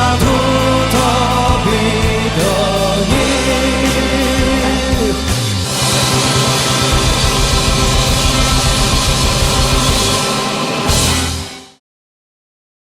Bravo.